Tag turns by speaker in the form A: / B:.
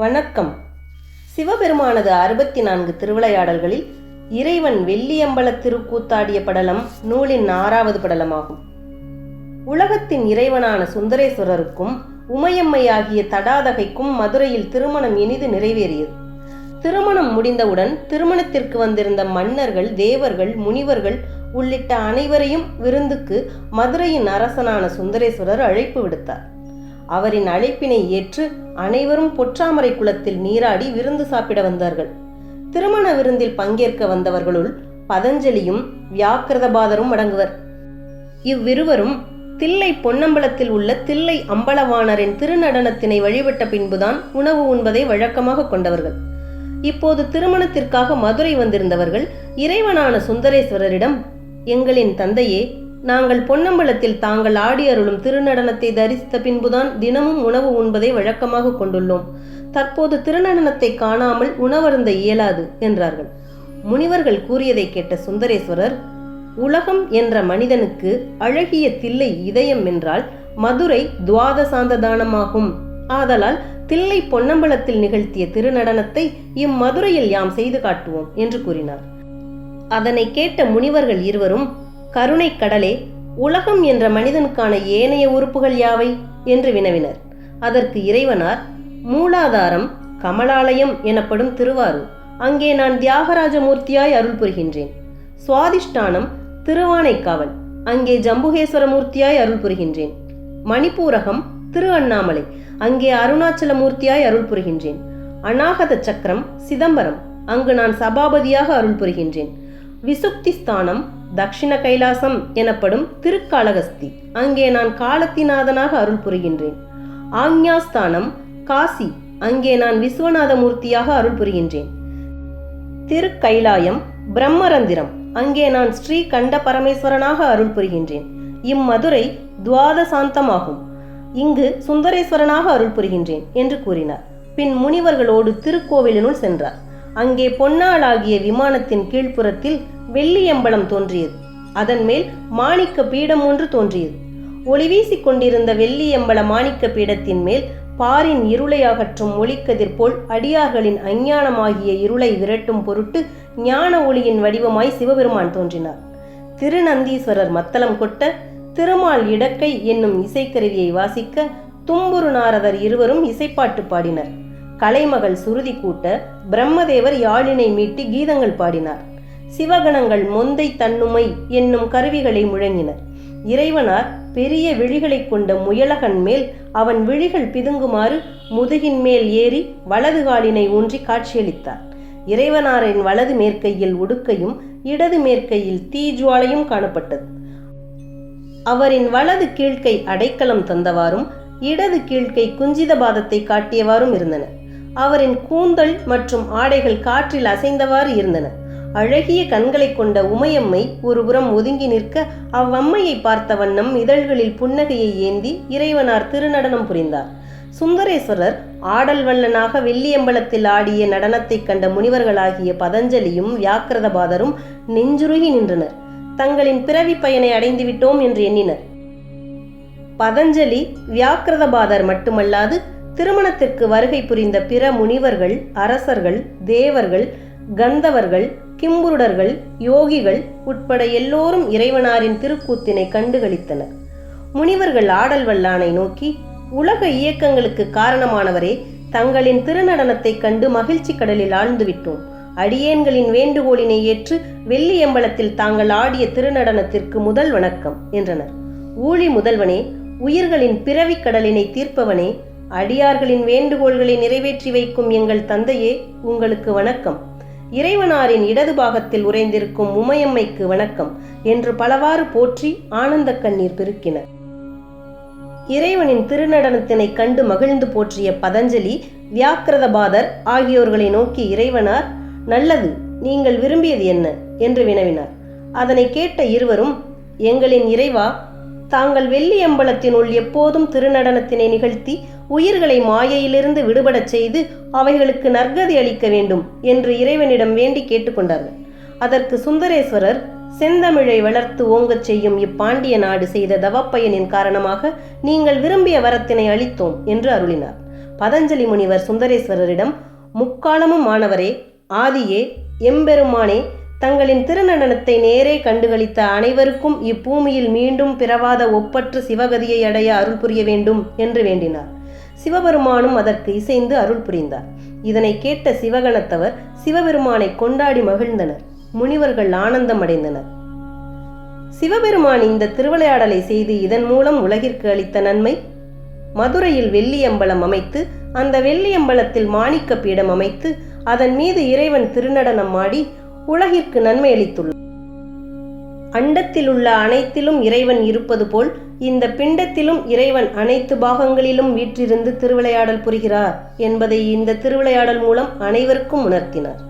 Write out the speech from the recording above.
A: வணக்கம். சிவபெருமானது அறுபத்தி நான்கு திருவிளையாடல்களில் இறைவன் வெள்ளியம்பல திருக்கூத்தாடிய படலம் நூலின் ஆறாவது படலமாகும். உலகத்தின் இறைவனான சுந்தரேஸ்வரருக்கும் உமையம்மையாகிய தடாதகைக்கும் மதுரையில் திருமணம் இனிது நிறைவேறியது. திருமணம் முடிந்தவுடன் திருமணத்திற்கு வந்திருந்த மன்னர்கள் தேவர்கள் முனிவர்கள் உள்ளிட்ட அனைவரையும் விருந்துக்கு மதுரையின் அரசனான சுந்தரேஸ்வரர் அழைப்பு விடுத்தார். அவரின் அழைப்பினை ஏற்று அனைவரும் பொற்றாமரை குளத்தில் நீராடி விருந்து சாப்பிட வந்தார்கள். திருமண விருந்தில் பங்கேற்க வந்தவர்களுள் பதஞ்சலியும் வியாக்கிரதபாதரும் அடங்குவர். இவ்விருவரும் தில்லை பொன்னம்பலத்தில் உள்ள தில்லை அம்பலவாணரின் திருநடனத்தினை வழிபட்ட பின்புதான் உணவு உண்பதை வழக்கமாக கொண்டவர்கள். இப்போது திருமணத்திற்காக மதுரை வந்திருந்தவர்கள் இறைவனான சுந்தரேஸ்வரரிடம் எங்களின் தந்தையே நாங்கள் பொன்னம்பலத்தில் தாங்கள் ஆடி அருளும் திருநடனத்தை தரிசித்த பின்புதான் தினமும் உணவு உண்பதை வழக்கமாக கொண்டுள்ளோம். தற்போது திருநடனத்தை காணாமல் உணவருந்த இயலாது என்றார்கள். முனிவர்கள் கூறியதை கேட்ட சுந்தரேஸ்வரர் உலகம் என்ற மனிதனுக்கு அழகிய தில்லை இதயம் என்றால் மதுரை துவாதசாந்த தானமாகும். ஆதலால் தில்லை பொன்னம்பலத்தில் நிகழ்த்திய திருநடனத்தை இம்மதுரையில் யாம் செய்து காட்டுவோம் என்று கூறினார். அதனை கேட்ட முனிவர்கள் இருவரும் கருணை கடலே உலகம் என்ற மனிதனுக்கான ஏனைய உறுப்புகள் யாவை? என்று வினவினர். அதற்கு இறைவனார் மூலாதாரம் கமலாலயம் எனப்படும் திருவாரூர் அங்கே நான் தியாகராஜ மூர்த்தியாய் அருள் புரிகின்றேன் சுவாதிஷ்டானம் திருவானைக்காவல் அங்கே ஜம்புகேஸ்வர மூர்த்தியாய் அருள் புரிகின்றேன் மணிப்பூரகம் திரு அண்ணாமலை அங்கே அருணாச்சல மூர்த்தியாய் அருள் புரிகின்றேன் அநாகத சக்கரம் சிதம்பரம் அங்கு நான் சபாபதியாக அருள் புரிகின்றேன் விசுக்தி ஸ்தானம் தக்ஷிண கைலாசம் எனப்படும் திருக்காளகஸ்தி அங்கே நான் காலத்திநாதனாக அருள் புரிகின்றேன். ஆக்ஞாஸ்தானம் காசி அங்கே நான் விஸ்வநாத மூர்த்தியாக அருள் புரிகின்றேன். திருக்கைலாயம் பிரம்மரந்திரம் அங்கே நான் ஸ்ரீ கண்ட பரமேஸ்வரனாக அருள் புரிகின்றேன். இம்மதுரை துவாதசாந்தமாகும். இங்கு சுந்தரேஸ்வரனாக அருள் புரிகின்றேன் என்று கூறினார். பின் முனிவர்களோடு திருக்கோவிலினுள் சென்றார். அங்கே பொன்னாளாகிய விமானத்தின் கீழ்ப்புறத்தில் வெள்ளியம்பலம் தோன்றியது. அதன் மேல் மாணிக்க பீடம் ஒன்று தோன்றியது. ஒளி வீசிக் கொண்டிருந்த வெள்ளியம்பல மாணிக்க பீடத்தின் மேல் பாரின் இருளை அகற்றும் ஒளிக்கதிர் போல் அடியார்களின் அஞ்ஞானமாகிய இருளை விரட்டும் பொருட்டு ஞான ஒளியின் வடிவமாய் சிவபெருமான் தோன்றினார். திருநந்தீஸ்வரர் மத்தளம் கொட்ட திருமால் இடக்கை என்னும் இசைக்கருவியை வாசிக்க தும்புரு நாரதர் இருவரும் இசைப்பாட்டு பாடினர். கலைமகள் சுருதி கூட்ட பிரம்மதேவர் யாழினை மீட்டி கீதங்கள் பாடினார். சிவகணங்கள் மொந்தை தன்னுமை என்னும் கருவிகளை முழங்கினர் இறைவனார் பெரிய விழிகளைக் கொண்ட முயலகன் மேல் அவன் விழிகள் பிதுங்குமாறு முதுகின் மேல் ஏறி வலது காலினை ஊன்றி காட்சியளித்தார். இறைவனாரின் வலது மேற்கையில் உடுக்கையும் இடது மேற்கையில் தீஜுவாலையும் காணப்பட்டது. அவரின் வலது கீழ்க்கை அடைக்கலம் தந்தவாறும் இடது கீழ்க்கை குஞ்சித பாதத்தை காட்டியவாறும் இருந்தன. அவரின் கூந்தல் மற்றும் ஆடைகள் காற்றில் அசைந்தவாறு இருந்தன. அழகிய கண்களை கொண்ட உமையம்மை ஒருபுறம் ஒதுங்கி நிற்க அவ்வம்மையை பார்த்த வண்ணம் இதழ்களில் புன்னகையை ஏந்தி இறைவனார் திருநடனம் புரிந்தார். சுந்தரேஸ்வரர் ஆடல் வல்லனாக வெள்ளியம்பலத்தில் ஆடிய நடனத்தைக் கண்ட முனிவர்களாகிய பதஞ்சலியும் வியாக்கிரதபாதரும் நெஞ்சுருகி நின்றனர். தங்களின் பிறவி பயனை அடைந்து விட்டோம் என்று எண்ணினர். பதஞ்சலி வியாக்கிரதபாதர் மட்டுமல்லாது திருமணத்திற்கு வருகை புரிந்த பிற முனிவர்கள் அரசர்கள் தேவர்கள் கந்தவர்கள் கிம்புருடர்கள் யோகிகள் உட்பட எல்லோரும் இறைவனாரின் திருக்கூத்தினை கண்டுகளித்தனர். முனிவர்கள் ஆடல் வல்லானை நோக்கி உலக இயக்கங்களுக்கு காரணமானவரே தங்களின் திருநடனத்தைக் கண்டு மகிழ்ச்சி கடலில் ஆழ்ந்து விட்டோம் அடியேன்களின் வேண்டுகோளினை ஏற்று வெள்ளியம்பலத்தில் தாங்கள் ஆடிய திருநடனத்திற்கு முதல் வணக்கம் என்றனர். ஊழி முதல்வனே உயிர்களின் பிறவிக் கடலினை தீர்ப்பவனே அடியார்களின் வேண்டுகோள்களை நிறைவேற்றி வைக்கும் எங்கள் தந்தையே உங்களுக்கு வணக்கம். இறைவனாரின் இடது பாகத்தில் உறைந்திருக்கும் உமையம்மைக்கு வணக்கம் என்று பலவாறு போற்றி ஆனந்த கண்ணீர் பெருக்கினர். இறைவனின் திருநடனத்தினை கண்டு மகிழ்ந்து போற்றிய பதஞ்சலி வியாக்கிரதபாதர் ஆகியோர்களை நோக்கி இறைவனார் நல்லது நீங்கள் விரும்பியது என்ன? என்று வினவினார். அதனை கேட்ட இருவரும் எங்களின் இறைவா தாங்கள் வெள்ளியம்பலத்தினுள் எப்போதும் திருநடனத்தினை நிகழ்த்தி உயிர்களை மாயையிலிருந்து விடுபடச் செய்து அவைகளுக்கு நற்கதி அளிக்க வேண்டும் என்று இறைவனிடம் வேண்டி கேட்டுக்கொண்டார்கள். அதற்கு சுந்தரேஸ்வரர் செந்தமிழை வளர்த்து ஓங்கச் செய்யும் இப்பாண்டிய நாடு செய்த தவப்பயனின் காரணமாக நீங்கள் விரும்பிய வரத்தினை அளித்தோம் என்று அருளினார். பதஞ்சலி முனிவர் சுந்தரேஸ்வரரிடம் முக்காலமும் மாணவரே ஆதியே எம்பெருமானே தங்களின் திருநடனத்தை நேரே கண்டுகளித்த அனைவருக்கும் இப்பூமியில் மீண்டும் பிறவாத ஒப்பற்ற சிவகதியை அடைய அருள் புரிய வேண்டும் என்று வேண்டினார். சிவபெருமானும் அதற்கு இசைந்து அருள் புரிந்தார். இதனை கேட்ட சிவகணத்தவர் சிவபெருமானை கொண்டாடி மகிழ்ந்தனர். முனிவர்கள் ஆனந்தம் அடைந்தனர் சிவபெருமான் இந்த திருவிளையாடலை செய்து இதன் மூலம் உலகிற்கு அளித்த நன்மை? மதுரையில் வெள்ளியம்பலம் அமைத்து அந்த வெள்ளியம்பலத்தில் மாணிக்க பீடம் அமைத்து அதன் மீது இறைவன் திருநடனம் ஆடி உலகிற்கு நன்மை அளித்துள்ளார் அண்டத்தில் உள்ள அனைத்திலும் இறைவன் இருப்பது போல் இந்த பிண்டத்திலும் இறைவன் அனைத்து பாகங்களிலும் வீற்றிருந்து திருவிளையாடல் புரிகிறார் என்பதை இந்த திருவிளையாடல் மூலம் அனைவருக்கும் உணர்த்தினார்.